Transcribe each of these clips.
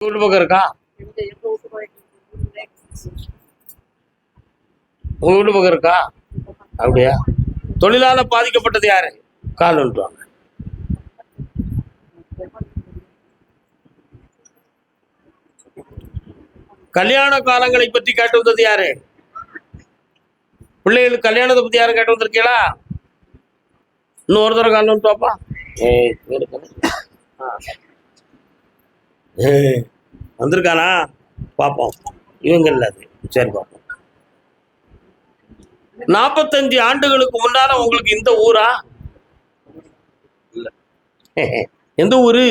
வீட்டு பக்கம் இருக்கா? உங்க வீட்டு பக்கம் இருக்கா? அப்படியா? தொழிலால பாதிக்கப்பட்டது யாரு? கால் வந்துட்டுவாங்க கல்யாண காலங்களை பற்றி கேட்டு வந்தது யாரு? பிள்ளைகளுக்கு கல்யாணத்தை பத்தி யாரும் கேட்டு வந்திருக்கீங்களா? இன்னும் ஒரு தடவை கால் வந்துட்டு வாப்பா வந்திருக்கானா? பார்ப்போம் இவங்க இல்ல அது. சரி பார்ப்போம் நாற்பத்தஞ்சு ஆண்டுகளுக்கு முன்னால உங்களுக்கு இந்த ஊரா? இல்ல. எந்த ஊரு?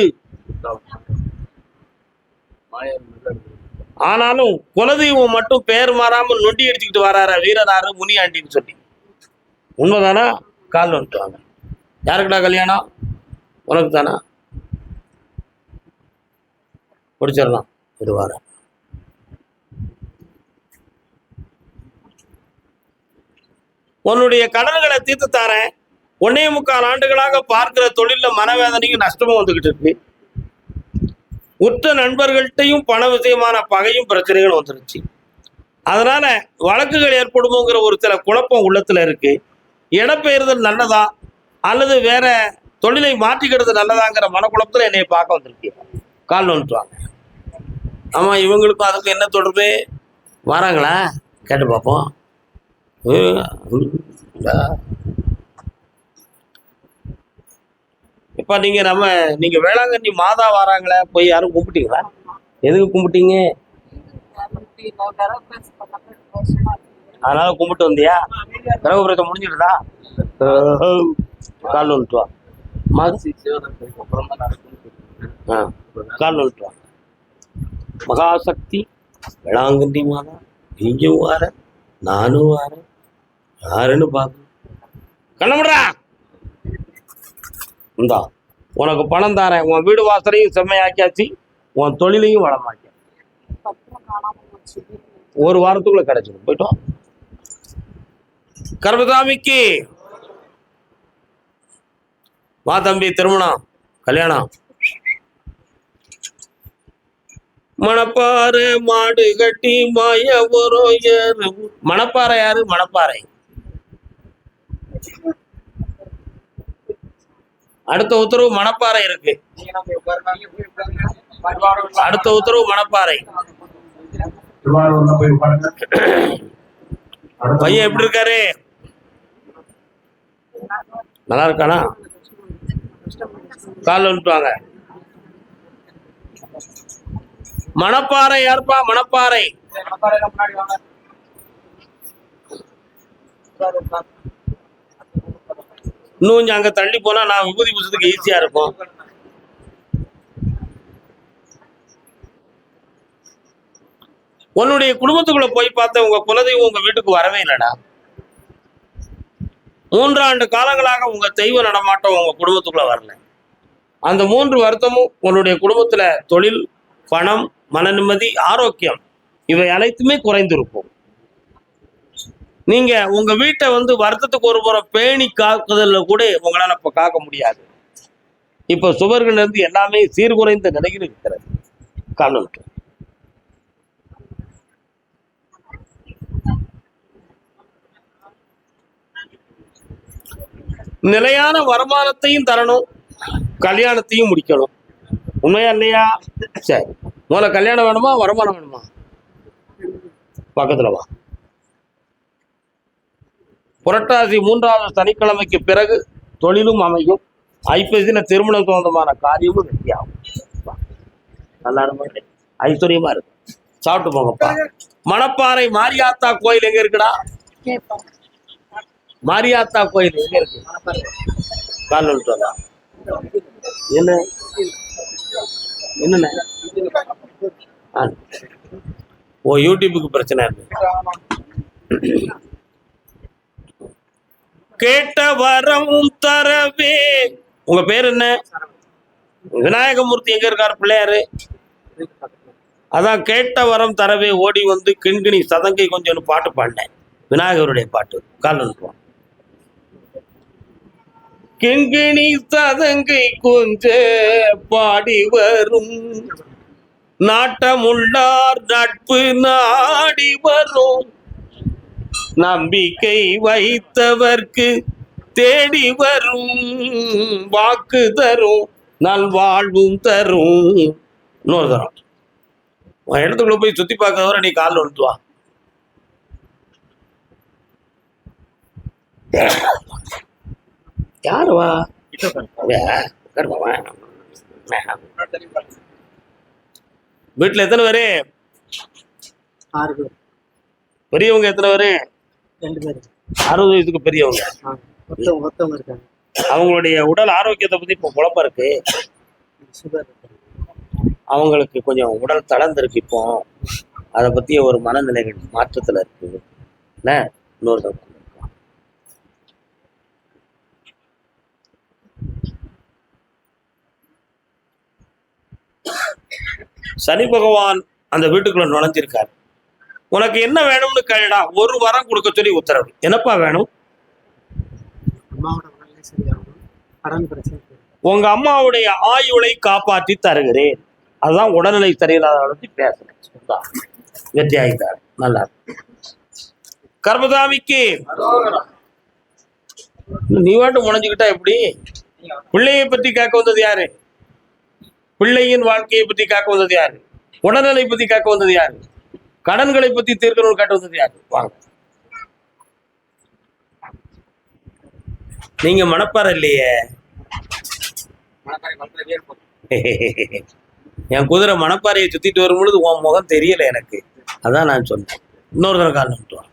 ஆனாலும் குலதெய்வம் மட்டும் பேர் மாறாம நொண்டி அடிச்சுக்கிட்டு வராரா வீரனாரு முனியாண்டின்னு சொல்லி? உண்மைதானா? கால் வந்துட்டு வாங்க. யாருக்குடா கல்யாணம்? உனக்கு தானா முடிச்சிடலாம் இது உன்னுடைய கடன்களை தீர்த்து தாரேன். ஒன்னே முக்கால் ஆண்டுகளாக பார்க்கிற தொழிலில் மனவேதனையும் நஷ்டமும் வந்துகிட்டு இருக்கு. உற்ற நண்பர்கள்ட்டையும் பண விஷயமான பகையும் பிரச்சனைகளும் வந்துருச்சு. அதனால வழக்குகள் ஏற்படுமோங்கிற ஒரு சில குழப்பம் உள்ளத்துல இருக்கு. இடப்பெயர்தல் நல்லதா? அல்லது வேற தொழிலை மாற்றிக்கிறது நல்லதாங்கிற மனக்குழப்பத்தில் என்னை பார்க்க வந்திருக்கீங்க. கால் வந்துட்டுவாங்க ஆமா இவங்களுக்கும் அதுக்கும் என்ன தொடர்பு? வராங்களா? கேட்டு பார்ப்போம். இப்ப நீங்க நம்ம நீங்க வேளாங்கண்ணி மாதா வராங்களே போய் யாரும் கும்பிட்டீங்களா? எதுக்கு கும்பிட்டீங்க? அதனால கும்பிட்டு வந்தியா? கிரகபுரத்தை முடிஞ்சிடுதா? கால் வந்துட்டு வா மாசி ஆ கால் வந்துட்டு மகாசக்தி வேளாங்கண்ணி மாதா நீயும் வார நானும் வார யாருன்னு பார்க்க கண்ணமுடா இந்தா உனக்கு பணம் தரேன். உன் வீடு வாசலையும் செம்மையாக்கியாச்சு. உன் தொழிலையும் வளமாக்கிய. ஒரு வாரத்துக்குள்ள கிடைச்சிடும். போயிட்டோம். கர்மசாமிக்கு. வா தம்பி திருமணம். கல்யாணம். மணப்பாறை மாடு கட்டி மாய ஒரு மணப்பாறை யாரு? மணப்பாறை. அடுத்த உத்தரவு மணப்பாறை இருக்கு. அடுத்த உத்தரவு மணப்பாறை. பையன் எப்படி இருக்காரு? நல்லா இருக்கானா? கால் வந்துட்டு வாங்க. மணப்பாறை யாருப்பா? மணப்பாறை. இன்னும் கொஞ்சம் அங்க தள்ளி போனா நான் விபூதி பூசத்துக்கு ஈஸியா இருக்கும். உன்னுடைய குடும்பத்துக்குள்ள போய் பார்த்த உங்க குலதெய்வம் உங்க வீட்டுக்கு வரவே இல்லடா. மூன்றாண்டு காலங்களாக உங்க தெய்வ நடமாட்டம் உங்க குடும்பத்துக்குள்ள வரல. அந்த மூன்று வருத்தமும் உன்னுடைய குடும்பத்துல தொழில் பணம் மன நிம்மதி ஆரோக்கியம் இவை அனைத்துமே குறைந்திருக்கும். நீங்க உங்க வீட்டை வந்து வருத்தத்துக்கு ஒரு முறை பேணி காக்குதல்ல கூட உங்களால இப்ப காக்க முடியாது. இப்ப சுவர்கள் இருந்து எல்லாமே சீர்குறைந்த நிலையில் இருக்கிறது காரணம் நிலையான வருமானத்தையும் தரணும் கல்யாணத்தையும் முடிக்கணும். உண்மையா இல்லையா? சரி. முதல்ல கல்யாணம் வேணுமா வருமானம் வேணுமா? பக்கத்தில் வா. புரட்டாசி மூன்றாவது சனிக்கிழமைக்கு பிறகு தொழிலும் அமையும். ஐப்பசின திருமணம் சொந்தமான காரியமும் வெற்றியாகும் நல்லா இருக்கும் ஐஸ்வர்யமா இருக்கு. சாப்பிட்டு போங்கப்பா. மணப்பாறை மாரியாத்தா கோயில் எங்க இருக்குடா? மாரியாத்தா கோயில் எங்க இருக்கு? கால் என்ன? என்னண்ணே? ஓ யூடியூபுக்கு பிரச்சனை இருக்கு. கேட்ட வரமும் தரவே. உங்க பேர் என்ன? விநாயகமூர்த்தி எங்க இருக்காரு பிள்ளையாரு? அதான் கேட்ட வரம் தரவே ஓடி வந்து கிண்கிணி சதங்கை கொஞ்சம் பாட்டு பாடினேன். விநாயகருடைய பாட்டு கால் வந்துருவான் கிண்கிணி சதங்கை கொஞ்ச பாடி வரும். நாட்டமுள்ளார் நட்பு நாடி வரும். நம்பிக்கை வைத்தவர்க்கு தேடி வரும். வாக்கு தரும் நல்வாழ்வும் தரும். இன்னொரு தரம். உன் இடத்துக்குள்ள போய் சுத்தி பார்க்கறவரை நீ காலில் ஒழுத்துவா Yeah. யாரு வா உட்காருமா, வா. வீட்டுல எத்தனை பேரு? ஆறு பேர். பெரியவங்க எத்தனை பேரு? ரெண்டு பேர். அறுபது வயசுக்கு பெரியவங்க. மொத்தவங்க இருக்காங்க. அவங்களுடைய உடல் ஆரோக்கியத்தை பத்தி இப்போ குழப்பம் இருக்கு. அவங்களுக்கு கொஞ்சம் உடல் தளர்ந்திருக்கு இப்போ. அதை பத்தி ஒரு மனநிலைகள் மாற்றத்துல இருக்கு. என்ன? இன்னொரு தடவை சொல்லுங்க. சனி பகவான் அந்த வீட்டுக்குள்ள நுழைஞ்சிருக்காரு. உனக்கு என்ன வேணும்னு கேளுடா ஒரு வரம் கொடுக்க சொல்லி உத்தரவு. என்னப்பா வேணும். உங்க அம்மாவுடைய ஆயுளை காப்பாற்றி தருகிறேன். அதுதான் உடல்நிலை சரியில்லாத பேசுறேன் ஆகிட்டார் நல்லா. கர்மதாமிக்கு நீ வாட்டு முனைஞ்சுக்கிட்டா எப்படி? பிள்ளையை பத்தி கேட்க வந்தது யாரு? பிள்ளையின் வாழ்க்கையை பத்தி காக்க வந்தது யாரு? உடல்நிலை பத்தி காக்க வந்தது யாரு? கடன்களை பத்தி தீர்க்கணும் காட்ட வந்தது யாரு? வாங்க. நீங்க மனப்பாறை இல்லையே. என் குதிரை மணப்பாறையை சுத்திட்டு வரும் பொழுது உன் முகம் தெரியல எனக்கு. அதான் நான் சொன்னேன். இன்னொரு தடவை கால் நிட்டு வா.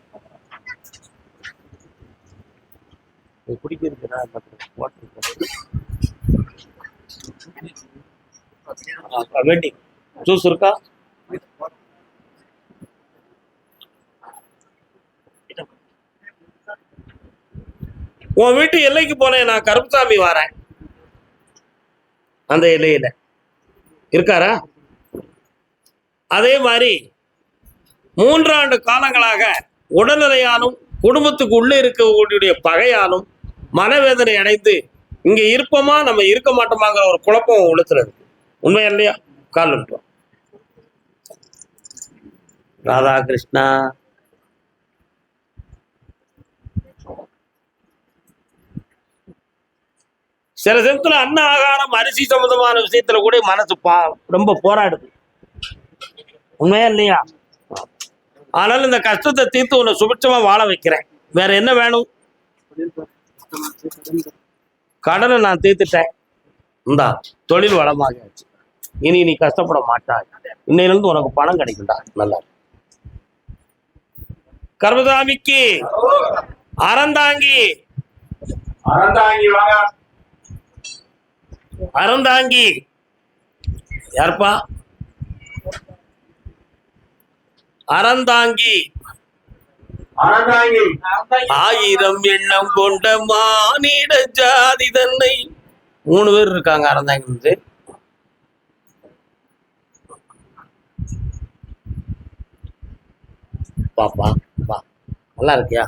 இது ஜூஸ் இருக்கா? உன் வீட்டு எல்லைக்கு போனேன் நான் கருப்புசாமி வரேன். அந்த எல்லையில. இருக்காரா? அதே மாதிரி மூன்றாண்டு காலங்களாக உடல்நிலையாலும் குடும்பத்துக்கு உள்ளே இருக்கக்கூடிய பகையாலும் மனவேதனை அடைந்து இங்க இருப்போமா நம்ம இருக்க மாட்டோமாங்கிற ஒரு குழப்பம் உள்ளத்துல இருக்கு. உண்மையா இல்லையா? கால் விட்டுவோம் ராதாகிருஷ்ணா. சில சமயத்துல அன்ன ஆகாரம் அரிசி சம்பந்தமான விஷயத்துல கூட மனசு பா ரொம்ப போராடுது. உண்மையா இல்லையா? ஆனாலும் இந்த கஷ்டத்தை தீர்த்து உன்னை சுபிட்சமா வாழ வைக்கிறேன். வேற என்ன வேணும்? கடன் நான் தீர்த்துட்டேன். இந்தா தொழில் வளமாகியாச்சு. இனி நீ கஷ்டப்பட மாட்டாய். இன்னையிலிருந்து உனக்கு பணம் கிடைக்கும்டா. நல்லா. கர்மதாமிக்கு அறந்தாங்கி. அறந்தாங்கி அறந்தாங்கி. யாருப்பா? அறந்தாங்கி. ஆயிரம் எண்ணம் கொண்ட மானிட ஜாதி தன்னை. மூணு பேர் இருக்காங்க அறந்தாங்க பாப்பா பா நல்லா இருக்கியா?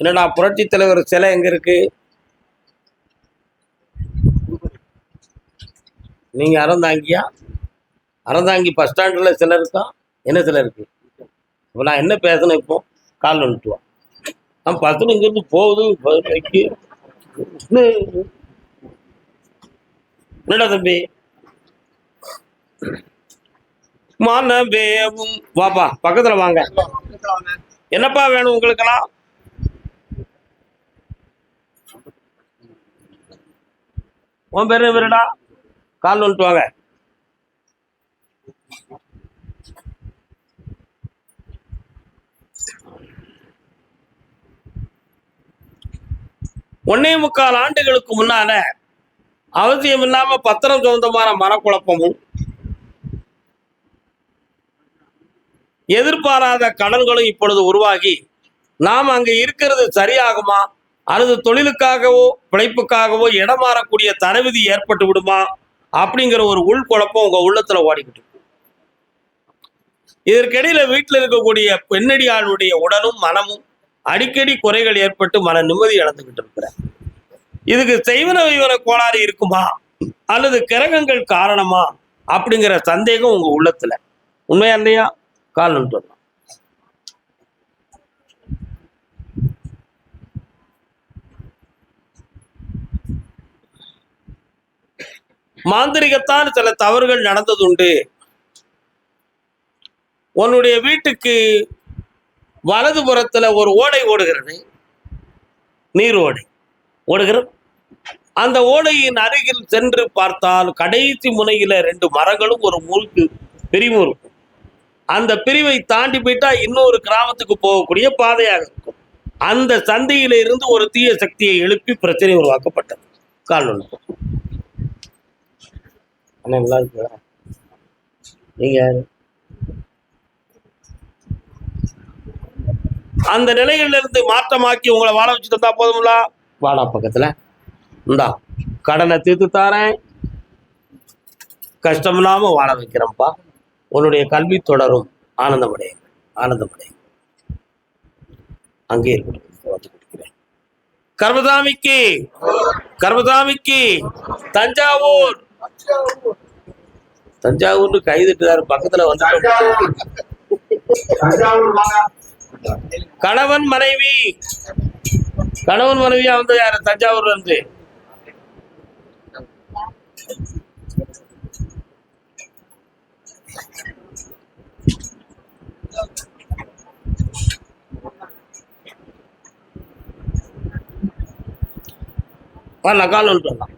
என்னடா புரட்சி தலைவர் சிலை எங்க இருக்கு? நீங்க அறந்தாங்கியா? அறந்தாங்கி பஸ் ஸ்டாண்டில் சிலை இருக்கா? என்ன சிலை இருக்கு? இப்போ நான் என்ன பேசணும் இப்போ? கால் வந்துட்டு வா. நான் பத்து போகுது என்னடா தம்பி? மனவேவும். வாப்பா பக்கத்துல வாங்க. என்னப்பா வேணும் உங்களுக்கெல்லாம்? உன் பேரு இவருடா கால் வந்துட்டு வாங்க. ஒன்னே முக்கால் ஆண்டுகளுக்கு முன்னால அவசியம் இல்லாம பத்திரம் சொந்தமான மனக்குழப்பமும் எதிர்பாராத கடன்களும் இப்பொழுது உருவாகி நாம் அங்கே இருக்கிறது சரியாகுமா? அல்லது தொழிலுக்காகவோ பிழைப்புக்காகவோ இடம் மாறக்கூடிய ஏற்பட்டு விடுமா? அப்படிங்கிற ஒரு உள்குழப்பம் உங்க உள்ளத்துல ஓடிக்கிட்டு இருக்கு. இதற்கிடையில வீட்டில் இருக்கக்கூடிய பெண்ணடியாளுடைய உடலும் மனமும் அடிக்கடி குறைகள் ஏற்பட்டு மன நிம்மதி இழந்துகிட்டு இருக்கிறேன் இதுக்கு செய்வன வைவன கோளாறு இருக்குமா? அல்லது கிரகங்கள் காரணமா? அப்படிங்கிற சந்தேகம் உங்க உள்ளத்துல. உண்மையா இல்லையா? காரணம் சொல்லலாம் மாந்திரிகத்தால் சில தவறுகள் நடந்ததுண்டு. உன்னுடைய வீட்டுக்கு வலது புறத்துல ஒரு ஓடை ஓடுகிறது. நீர் ஓடை ஓடுகிறது. அந்த ஓடையின் அருகில் சென்று பார்த்தால் கடைசி முனையில ரெண்டு மரங்களும் ஒரு முறுக்கு பிரிவும் இருக்கும் அந்த பிரிவை தாண்டி போயிட்டா இன்னொரு கிராமத்துக்கு போகக்கூடிய பாதையாக இருக்கும். அந்த சந்தையில இருந்து ஒரு தீய சக்தியை எழுப்பி பிரச்சனை உருவாக்கப்பட்டது. காரணம் அண்ணா நல்லா இருக்குங்களா? நீங்க அந்த நிலையில இருந்து மாற்றமாக்கி உங்களை வாழ வச்சு தந்தா போதும்ல? வாடா பக்கத்துல. இந்தா கடனை தீர்த்து தாரேன். கஷ்டம் இல்லாம வாழ வைக்கிறேன்ப்பா. உன்னுடைய கல்வி தொடரும். ஆனந்தமடைய ஆனந்தமடைய அங்கே இருக்கட்டும் கர்மதாமிக்கு கொடுக்கிறேன் தஞ்சாவூர். தஞ்சாவூர்னு கைதிட்டுறாரு. பக்கத்துல வந்து கணவன் மனைவி. கணவன் மனைவியா வந்து யாரு? தஞ்சாவூர்ல இருந்து. வரல கால் வந்துட்டு வரலாம்.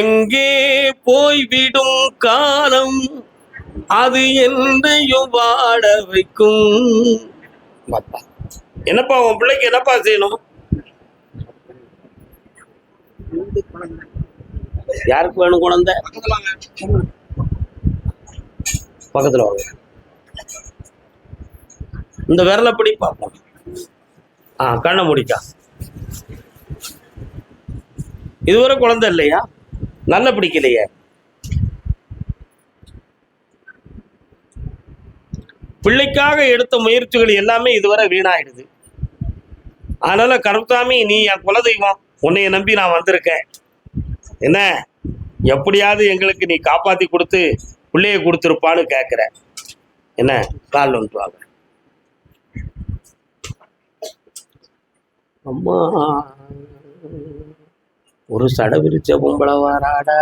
எங்கே போய்விடும் காலம்? அது என்றையும் வாட வைக்கும். என்னப்பா உன் பிள்ளைக்கு என்னப்பா செய்யணும்? யாருக்கு வேணும் குழந்தை? பக்கத்துல வாங்க. இந்த விரலை பிடி பார்ப்போம். ஆ கண்ணை முடிக்கா. இதுவரை குழந்தை இல்லையா? நல்ல பிடிக்கலையே. பிள்ளைக்காக எடுத்த முயற்சிகள் எல்லாமே இதுவரை வீணாயிடுது. அதனால கருத்தாமி நீ என் குலதெய்வம் உன்னைய நம்பி நான் வந்திருக்கேன். என்ன? எப்படியாவது எங்களுக்கு நீ காப்பாத்தி கொடுத்து பிள்ளைய கொடுத்துருப்பான்னு கேட்குற என்ன? கால் ஒன்று வாங்க. அம்மா. ஒரு சடை விரிச்ச பொம்பளை வாராடா.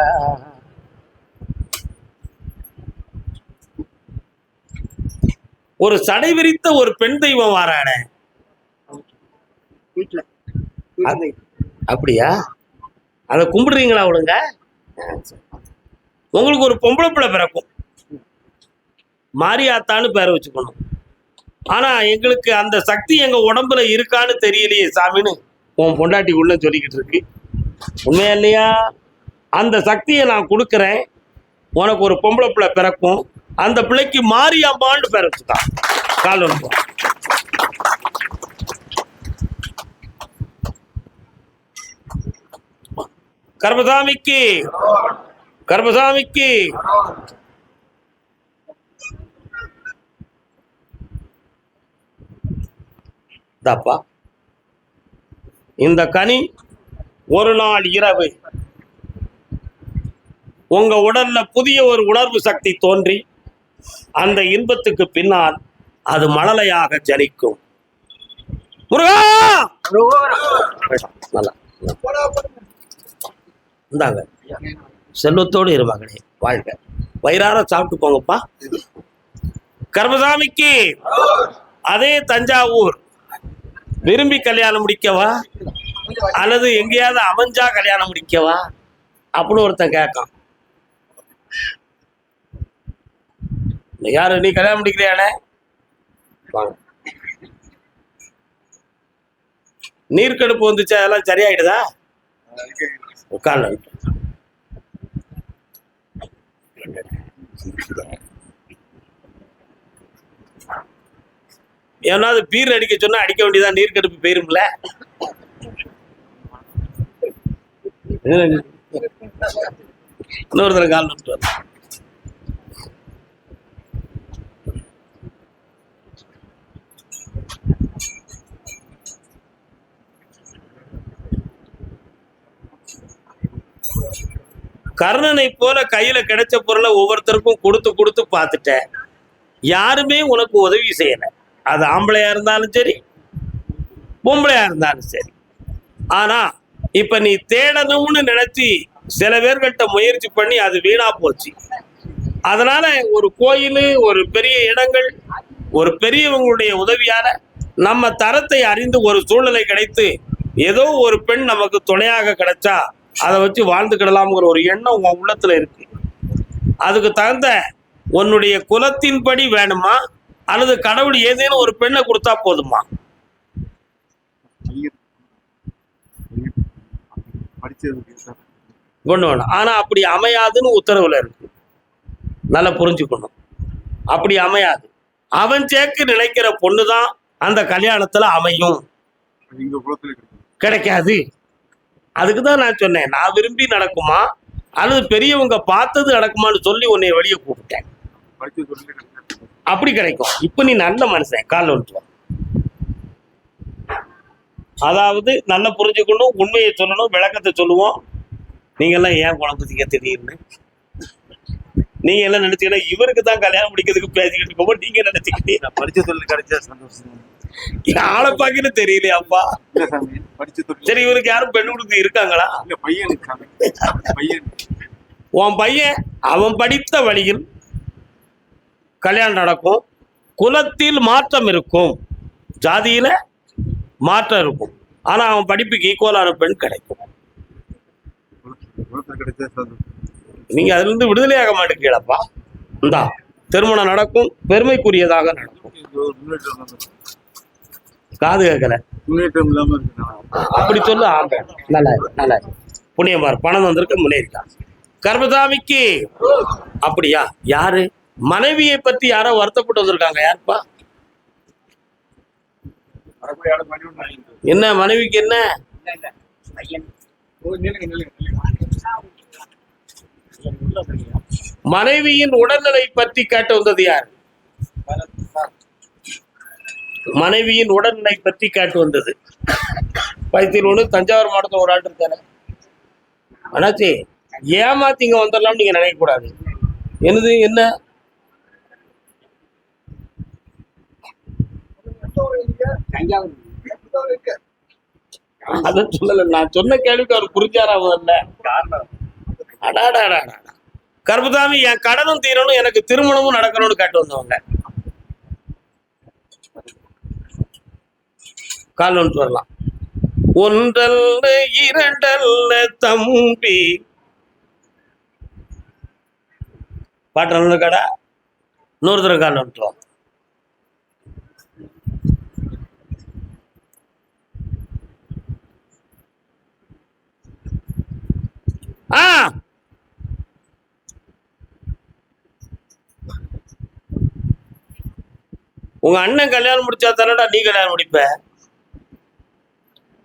ஒரு சடை விரித்த ஒரு பெண் தெய்வம் வாராட அப்படியா? அதை கும்பிடுறீங்களா அவளுங்க உங்களுக்கு ஒரு பொம்பளை பிள்ளை பிறக்கும். மாரியாத்தான்னு பேரை வச்சுக்கணும். ஆனா எங்களுக்கு அந்த சக்தி எங்க உடம்புல இருக்கான்னு தெரியலையே சாமின்னு உன் பொண்டாட்டி உள்ள சொல்லிக்கிட்டு இருக்கு. உண்மையா இல்லையா? அந்த சக்தியை நான் கொடுக்குறேன். உனக்கு ஒரு பொம்பளை பிள்ளை பிறக்கும். அந்த பிள்ளைக்கு மாரியம்மான்னு பேர் வச்சுட்டான் கால் வந்து கர்மசாமிக்கு கர்மசாமிக்கு. தாப்பா? இந்த கனி ஒரு நாள் இரவு உங்க உடல்ல புதிய ஒரு உணர்வு சக்தி தோன்றி அந்த இன்பத்துக்கு பின்னால் அது மழலையாக ஜலிக்கும் முருகா! நல்லா. இந்தாங்க. செல்வத்தோடு இரு மகனே வாழ்க. வயிறார சாப்பிட்டு போங்கப்பா. கர்மசாமிக்கு அதே தஞ்சாவூர். விரும்பி கல்யாணம் முடிக்கவா? அல்லது எங்கேயாவது அமைஞ்சா கல்யாணம் முடிக்கவா? அப்படின்னு ஒருத்தன் கேட்கான். யாரு? நீ கல்யாணம் முடிக்கிறியானே வாங்க. நீர்க்கடுப்பு வந்துச்சா? அதெல்லாம் சரியாயிடுதா? ஏன்னா அது பீர் அடிக்க சொன்னா அடிக்க வேண்டியதான் நீர் கடுப்பு போயிரும்ல. இன்னொருத்தர கால் நட்டு கர்ணனை போல கையில கிடைச்ச பொருளை ஒவ்வொருத்தருக்கும் கொடுத்து கொடுத்து பார்த்துட்டேன். யாருமே உனக்கு உதவி செய்யலை. அது ஆம்பளையா இருந்தாலும் சரி பொம்பளையா இருந்தாலும் சரி. ஆனா இப்ப நீ தேடணும்னு நினைச்சு சில பேர்கிட்ட முயற்சி பண்ணி அது வீணா போச்சு. அதனால ஒரு கோயில் ஒரு பெரிய இடங்கள் ஒரு பெரியவங்களுடைய உதவியால நம்ம தரத்தை அறிந்து ஒரு சூழ்நிலை கிடைத்து ஏதோ ஒரு பெண் நமக்கு துணையாக கிடைச்சா அதை வச்சு வாழ்ந்துக்கிடலாம்ங்கிற ஒரு எண்ணம் உன் உள்ளத்துல இருக்கு. அதுக்கு தகுந்த உன்னுடைய குலத்தின்படி வேணுமா? அல்லது கடவுள் ஏதேனும் ஒரு பெண்ணை கொடுத்தா போதுமா? கொண்டு வேணும். ஆனா அப்படி அமையாதுன்னு உத்தரவுல இருக்கு. நல்லா புரிஞ்சுக்கணும். அப்படி அமையாது. அவன் சேர்க்க நினைக்கிற பொண்ணு தான் அந்த கல்யாணத்துல அமையும். கிடைக்காது. அதுக்கு தான் நான் சொன்னேன். நான் விரும்பி நடக்குமா? அல்லது பெரியவங்க பார்த்தது நடக்குமான்னு சொல்லி உன்னை வெளியே கூப்பிட்டேன். அப்படி கிடைக்கும். இப்போ நீ நல்ல மனுஷன் கால் வா. அதாவது நல்லா புரிஞ்சுக்கணும் உண்மையை சொல்லணும் விளக்கத்தை சொல்லுவோம். நீங்கெல்லாம் ஏன் குழம்புத்தீங்க திடீர்னு? நீங்க எல்லாம் நினைச்சீங்கன்னா இவருக்கு தான் கல்யாணம் முடிக்கிறதுக்கு பேசிக்கிட்டு இருக்கோம் நீங்க நினைச்சுக்கிட்டீங்க. நான் படிச்ச தொழில் கிடைச்சா சந்தோஷம். ஆளை பார்க்கன்னு தெரியலையாப்பா. சரி இவருக்கு யாரும் பெண் கொடுத்து இருக்காங்களா? சாமி பையன். உன் பையன் அவன் படித்த வழியில் கல்யாணம் நடக்கும். குலத்தில் மாற்றம் இருக்கும். ஜாதியில் மாற்றம் இருக்கும். ஆனா அவன் படிப்புக்கு ஈக்குவலான பெண் கிடைக்கும். நீங்க அதுல இருந்து விடுதலையாக மாட்டேங்கீழப்பா இந்தா திருமணம் நடக்கும். பெருமைக்குரியதாக நடக்கும். காது கேட்கல. அப்படி சொல்லு ஆக நல்லா நல்லா புண்ணியமார் பணம் வந்திருக்க முன்னேறிட்டான். கர்மதாமிக்கு அப்படியா? யாரு? மனைவியை பத்தி யாரோ வருத்தப்பட்டு வந்திருக்காங்க யாருப்பா? என்ன மனைவிக்கு என்ன? மனைவியின் உடல்நிலை பற்றி கேட்டு வந்தது யார்? மனைவியின் உடல்நிலை பற்றி கேட்டு வந்தது. பைத்தியில் ஒன்று தஞ்சாவூர் மாவட்டத்தில் ஒரு ஆள் இருக்காரு. அண்ணாச்சி ஏமாத்திங்க வந்துடலாம்னு நீங்க நினைக்க கூடாது என்னது என்ன? அத சொல்லல நான் சொன்ன கேள்விக்கு அவர் புரிஞ்சாரா முதல்ல அடாடாடா கர்பதாமி என் கடனும் தீரணும் எனக்கு திருமணமும் நடக்கணும்னு கேட்டு வந்தவங்க. கால் வந்துட்டு வரலாம். ஒன்றல்ல இரண்டல்ல தம்பி. பாட்டு கடை இன்னொரு தடவை கால் வந்துட்டு ஆ. உங்க அண்ணன் கல்யாணம் முடிச்சா தானடா நீ கல்யாணம் முடிப்ப?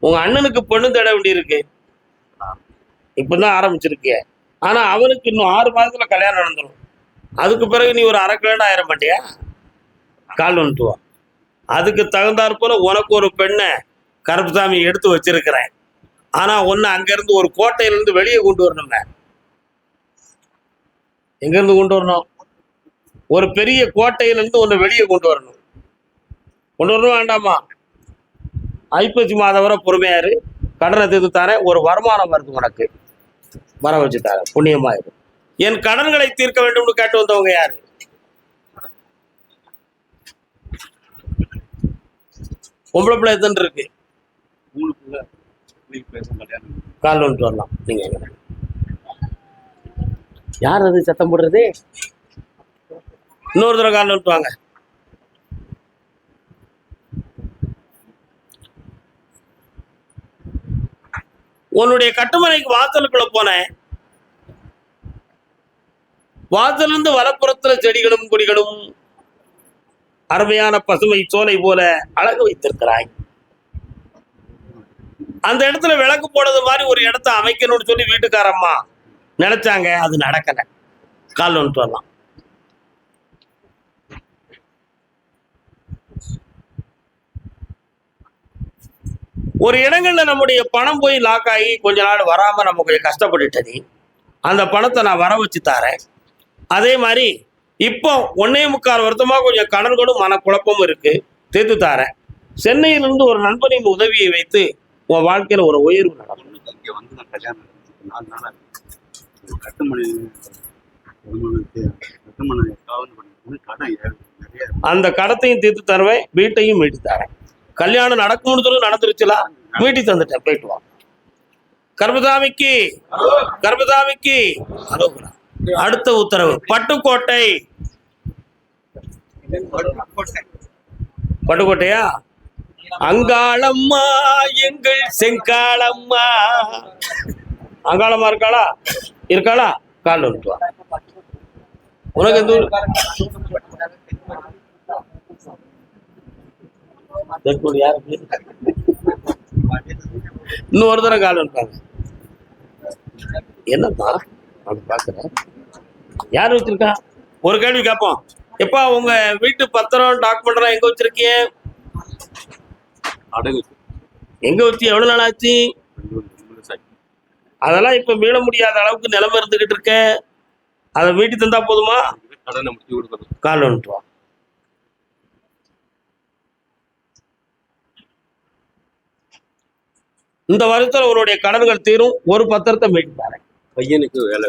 உங்க அண்ணனுக்கு பொண்ணு தேட வேண்டியிருக்கு. இப்பதான் ஆரம்பிச்சிருக்கே ஆனா அவனுக்கு இன்னும் ஆறு மாதத்துல கல்யாணம் நடந்துடும் அதுக்கு பிறகு நீ ஒரு அரை கிலோட ஆயிர மாட்டியா? கால் வந்துட்டு வா. அதுக்கு தகுந்தாற் போல உனக்கு ஒரு பெண்ணை கருப்புசாமி எடுத்து வச்சிருக்கிறேன். ஆனா ஒன்னு அங்கிருந்து ஒரு கோட்டையில இருந்து வெளியே கொண்டு வரணுங்க. எங்க இருந்து கொண்டு வரணும்? ஒரு பெரிய கோட்டையில இருந்து வெளியே கொண்டு வரணும். கொண்டு வரணும் வேண்டாமா? ஐப்பசி மாதம் வரை பொறுமையாரு கடனை தீர்த்து தரேன். ஒரு வருமானம் வருது உனக்கு. வர வச்சு தரேன். புண்ணியமாயிரும் என் கடன்களை தீர்க்க வேண்டும்னு கேட்டு வந்தவங்க யாரு? பொம்பளை பிள்ளை எத்தனை இருக்கு? மூணு பிள்ளை. கால் வந்துட்டு வரலாம். நீங்க யார் அது சத்தம் போடுறது? இன்னொரு தடவை கால் வந்துட்டு வாங்க. உன்னுடைய கட்டுமனைக்கு வாசலுக்குள்ள போனேன். வாசலிருந்து வலப்புறத்துல செடிகளும் கொடிகளும் அருமையான பசுமை சோலை போல அழகு வைத்திருக்கிறாய். அந்த இடத்துல விளக்கு போடுறது மாதிரி ஒரு இடத்த அமைக்கணும்னு சொல்லி வீட்டுக்காரம்மா நினைச்சாங்க. அது நடக்கல. கால் வந்துட்டு வரலாம். ஒரு இடங்கள்ல நம்முடைய பணம் போய் லாக் ஆகி கொஞ்ச நாள் வராம நம்ம கொஞ்சம் கஷ்டப்பட்டுட்டது அந்த பணத்தை நான் வர வச்சு தரேன். அதே மாதிரி இப்போ ஒன்னே முக்கால் வருத்தமா கொஞ்சம் கடன்களும் மனக்குழப்பமும் இருக்கு. தீர்த்து தரேன். சென்னையிலிருந்து ஒரு நண்பனின் உதவியை வைத்து உன் வாழ்க்கையில ஒரு உயர்வு நடக்கும். அந்த கடத்தையும் தீர்த்து தருவேன் வீட்டையும் மீட்டு தரேன். கல்யாணம் நடக்கும்னு சொல்லி நடந்துருச்சுல மீட்டி தந்துட்டேன் போயிட்டு வா. கர்மதாமிக்கு அரோகரா. அடுத்த உத்தரவு பட்டுக்கோட்டை. பட்டுக்கோட்டையா? அங்காளம்மா எங்கள் செங்காளம்மா. அங்காளம்மா இருக்காளா? இருக்காளா? கால் வந்துட்டு உனக்கு எந்த ஊர்? இன்னும் ஒரு தடவை கால் இருப்பாங்க என்னப்பா அப்படி பாக்குறேன் யார் வச்சிருக்கா? ஒரு கேள்வி கேட்போம். எப்பா உங்க வீட்டு பத்திரம் டாக்குமெண்ட்லாம் எங்க வச்சிருக்கீங்க? அடகு எங்க வச்சு எவ்வளவு நாள் ஆச்சு. அதெல்லாம் இப்ப மீள முடியாத அளவுக்கு நிலைமை இருந்துகிட்டு இருக்க. அதை மீட்டி தந்தா போதுமா? கடனை முடிச்சு கொடுக்கறது கால் வந்துட்டு வா. இந்த வருஷத்துல உன்னுடைய கடன்கள் தீரும். ஒரு பத்திரத்தை மீட்டு தரேன். பையனுக்கு வேலை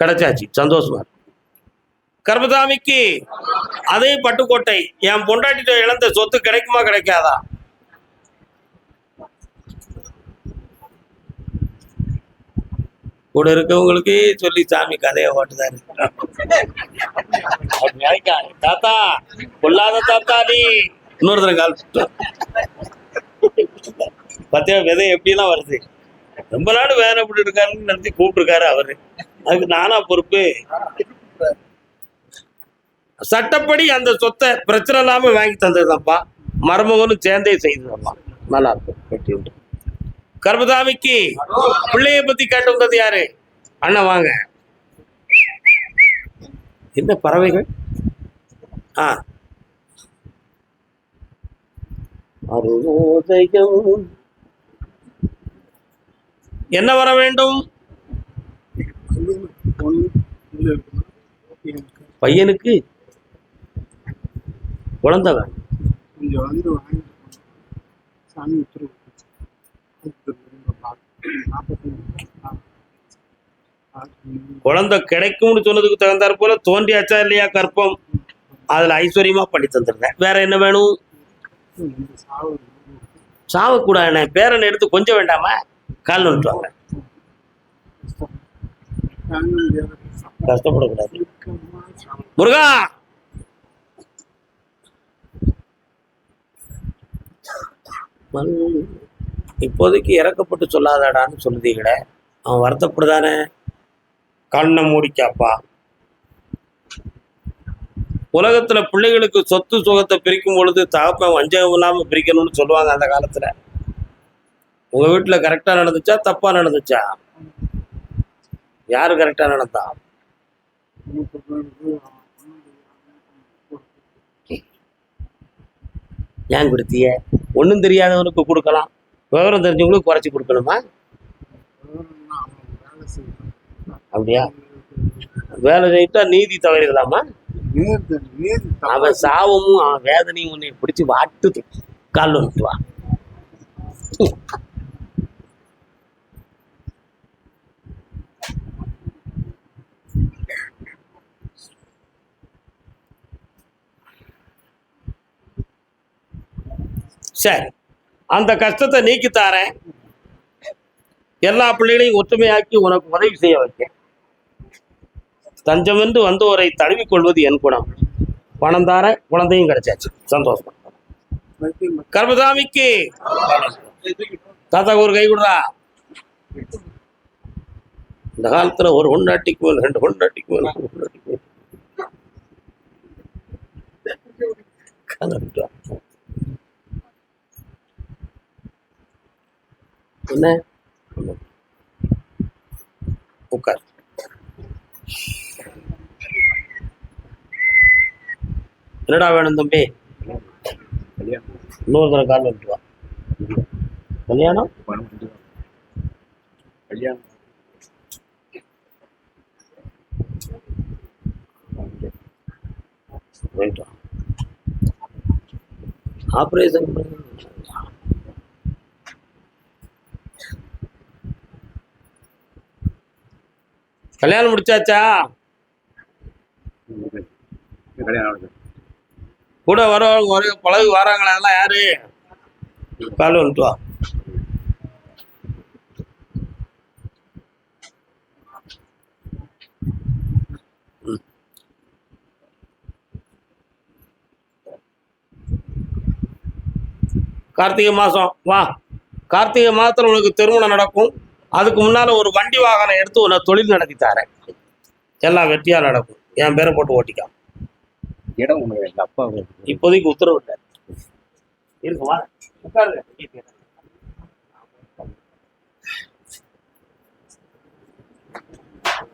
கிடைச்சாச்சு. சந்தோஷமா. கர்மதாமிக்கு அதே பட்டுக்கோட்டை. என் பொண்டாட்டிட்ட இழந்த சொத்து கிடைக்குமா கிடைக்காதா? கூட இருக்கவங்களுக்கு சொல்லி சாமி கதையை ஓட்டுதாரு தாத்தா கொல்லாத தாத்தா நீ. இன்னொரு தடவை கால் பத்தியா விதை எப்படிலாம் வருது? ரொம்ப நாள் வேதனைப்பட்டு இருக்காருன்னு நினைச்சு கூப்பிட்டுருக்காரு அவரு. அதுக்கு நானா பொறுப்பு. சட்டப்படி அந்த சொத்தை பிரச்சனை இல்லாம வாங்கி தந்ததுதான்ப்பா. மருமகனும் சேர்ந்தே செய்ததெல்லாம் நல்லா இருக்கும். கர்மதாமிக்கு பிள்ளைய பத்தி கேட்டு வந்தது யாரு? அண்ணா வாங்க. என்ன பறவைகள்? ஆ. அருணோதயம். என்ன வர வேண்டும்? பையனுக்கு குழந்தை வேணும் கொஞ்சம் வந்து வாங்கிட்டு போனோம். சாமி உத்தரவு நாற்பத்தி குழந்தை கிடைக்கும்னு சொன்னதுக்கு தகுந்தாற் போல தோன்றியாச்சா இல்லையா கற்பம்? அதுல ஐஸ்வர்யமா பண்ணி தந்துடுறேன் வேற என்ன வேணும்? இந்த சாவு பேரன் எடுத்து கொஞ்சம் வேண்டாமா? கால் வந்துட்டுவாங்க கஷ்டப்படக்கூடாது. முருகா! மண் இப்போதைக்கு இறக்கப்பட்டு சொல்லாதடான்னு சொல்லுதீங்களே. அவன் வருத்தப்படுதானே? கண்ணை மூடிக்காப்பா. உலகத்துல பிள்ளைகளுக்கு சொத்து சுகத்தை பிரிக்கும் பொழுது தகப்பன் வஞ்சகம் இல்லாம பிரிக்கணும்னு சொல்லுவாங்க அந்த காலத்துல. உங்க வீட்டுல கரெக்டா நடந்துச்சா தப்பா நடந்துச்சா? யாரு கரெக்டா நடந்தா? ஏன் கொடுத்திய ஒன்றும் தெரியாதவனுக்கு கொடுக்கலாம். விவரம் தெரிஞ்சவங்களுக்கு குறைச்சி கொடுக்கணுமா? அப்படியா? வேலை செய்யிட்டா நீதி தவறிடலாமா? அவன் சாவமும் அவன் வேதனையும் உன்னை பிடிச்சி வாட்டுது. கால் வந்துட்டு வா. சரி. அந்த கஷ்டத்தை நீக்கி தாரேன் எல்லா பிள்ளைகளையும் ஒற்றுமையாக்கி உனக்கு உதவி செய்ய வைக்கேன். தஞ்சமென்று வந்தோரை தழுவிக் கொள்வது என் குணம். பணம் தார குழந்தையும் கிடைச்சாச்சு. சந்தோஷம். கர்மசாமிக்கு தாத்தா ஒரு கை கொடுறா. இந்த காலத்துல ஒரு ஒன்னாட்டிக்கு மேல் ரெண்டு ஒன்னாட்டிக்கு மேல் மூணு மேல். என்ன உட்கார் என்னடா வேணும் தம்பி? இன்னொரு தடவை கால் வந்துட்டு வா. கல்யாணம்? கல்யாணம் ஆப்ரேஷன் பண்ணுங்க கல்யாணம் முடிச்சாச்சா? கூட வரவங்க ஒரே பழகு வராங்களா? அதெல்லாம் யாரு? கால் வந்துட்டு வா. கார்த்திகை மாசம். வா. கார்த்திகை மாதத்துல உனக்கு திருமணம் நடக்கும். அதுக்கு முன்னால ஒரு வண்டி வாகனம் எடுத்து உன்னை தொழில் நடத்தி தரேன். எல்லாம் வெற்றியா நடக்கும். என் பேரை போட்டு ஓட்டிக்கா இடம் எங்கள் அப்பா இப்போதைக்கு உத்தரவு இல்லை. இருக்குமா உட்காருங்க.